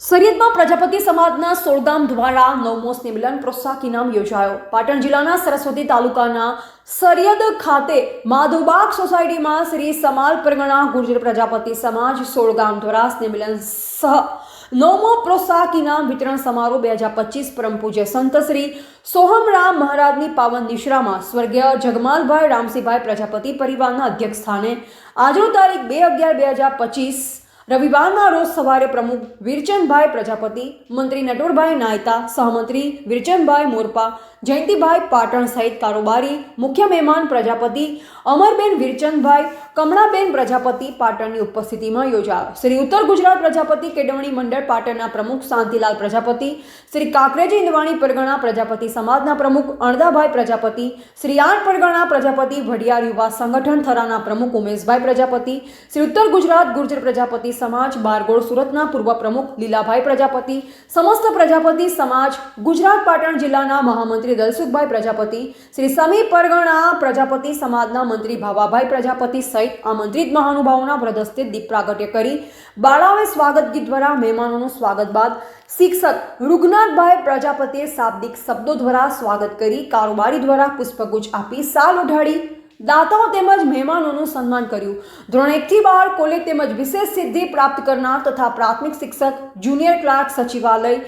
સરિયદમાં પ્રજાપતિ સમાજના સોળગામ દ્વારા નવમો સ્નિમિલન પ્રોત્સાહક ઇનામ યોજાયો. પાટણ જિલ્લાના સરસ્વતી તાલુકાના સરિયદ ખાતે માધુબાગ સોસાયટીમાં શ્રી સમાલ પરગણા ગુર્જર પ્રજાપતિ સમાજ સોળગામ દ્વારા સ્નેહમિલન સહ નવમો પ્રોત્સાહક ઇનામ વિતરણ સમારોહ બે હજાર પચીસ પરમ પૂજ્ય સંત શ્રી સોહમરામ મહારાજની પાવન નિશ્રામાં સ્વર્ગીય જગમાલભાઈ રામસિંહભાઈ પ્રજાપતિ પરિવારના અધ્યક્ષ સ્થાને આજનો તારીખ બે અગિયાર બે હજાર પચીસ રવિવારના રોજ સવારે પ્રમુખ વીરચંદભાઈ પ્રજાપતિ, મંત્રી નટોરભાઈ નાયતા સહમંત્રી વીરચંદભાઈ મોરપા, જયંતિભાઈ પાટણ સહિત કારોબારી મુખ્ય મહેમાન પ્રજાપતિ, અમરબેન વીરચંદભાઈ કમળાબેન પ્રજાપતિ પાટણની ઉપસ્થિતિમાં યોજાયો. શ્રી ઉત્તર ગુજરાત પ્રજાપતિ કેળવણી મંડળ પાટણના પ્રમુખ શાંતિલાલ પ્રજાપતિ, શ્રી કાકરેજી ઇન્દવાણી પરગણા પ્રજાપતિ સમાજના પ્રમુખ અણદાભાઈ પ્રજાપતિ, શ્રી આર પરગણા પ્રજાપતિ, વઢિયાર યુવા સંગઠન થરાના પ્રમુખ ઉમેશભાઈ પ્રજાપતિ, શ્રી ઉત્તર ગુજરાત ગુર્જર પ્રજાપતિ સમાજ, બારગોળ સુરતના પૂર્વ પ્રમુખ લીલાભાઈ પ્રજાપતિ, સમસ્ત પ્રજાપતિ સમાજ, ગુજરાત પાટણ જિલ્લાના મહામંત્રી દલસુખભાઈ પ્રજાપતિ, શ્રી સમી પરગણા પ્રજાપતિ સમાજના મંત્રી ભાવાભાઈ પ્રજાપતિ સહિત આમંત્રિત મહાનુભાવોના પ્રદસ્તે દીપ પ્રાગટ્ય કરી બાળાઓએ સ્વાગત ગીત દ્વારા મહેમાનોનું સ્વાગત બાદ શિક્ષક રૂગનાથભાઈ પ્રજાપતિએ શાબ્દિક શબ્દો દ્વારા સ્વાગત કરી કારોબારી દ્વારા પુષ્પગુચ્છ આપી સાલ ઉઢાડી. દાતાઓ તેમજ મહેમાનોનું સન્માન કર્યું. ધોરણ એકથી બાર કોલેજ તેમજ વિશેષ સિદ્ધિ પ્રાપ્ત કરનાર તથા પ્રાથમિક શિક્ષક, જુનિયર ક્લાર્ક, સચિવાલય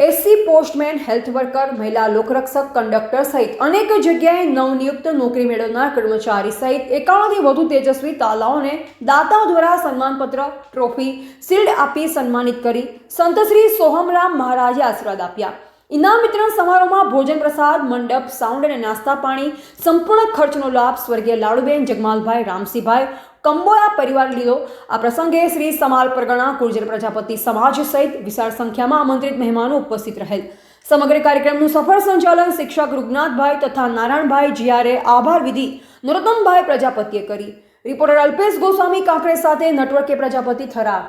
એસસી પોસ્ટમેન, હેલ્થ વર્કર, મહિલા લોકરક્ષક, કંડક્ટર સહિત અનેક જગ્યાએ નવનિયુક્ત નોકરી મેળવનાર કર્મચારી સહિત એકાણુંથી વધુ તેજસ્વી તાલાઓને દાતાઓ દ્વારા સન્માનપત્ર, ટ્રોફી, શિલ્ડ આપી સન્માનિત કરી સંતશ્રી સોહમરામ મહારાજે આશીર્વાદ આપ્યા. ઇનામ વિતરણ સમારોહમાં ભોજન પ્રસાદ, મંડપ, સાઉન્ડ અને નાસ્તા પાણી, સંપૂર્ણ ખર્ચનો લાભ સ્વર્ગીય લાડુબેન જગમાલભાઈ, રામસિંહભાઈ, કંબોયા પરિવાર લીધો. આ પ્રસંગે શ્રી સમાલ પરગણા, ગુર્જર પ્રજાપતિ સમાજ સહિત વિશાળ સંખ્યામાં આમંત્રિત મહેમાનો ઉપસ્થિત રહેલ. સમગ્ર કાર્યક્રમનું સફળ સંચાલન શિક્ષક રૂગનાથભાઈ તથા નારાયણભાઈ જીઆરએ આભાર વિધિ નરોત્તમભાઈ પ્રજાપતિએ કરી. રિપોર્ટર અલ્પેશ ગોસ્વામી કાંકરે સાથે નટવર્કે પ્રજાપતિ થરાર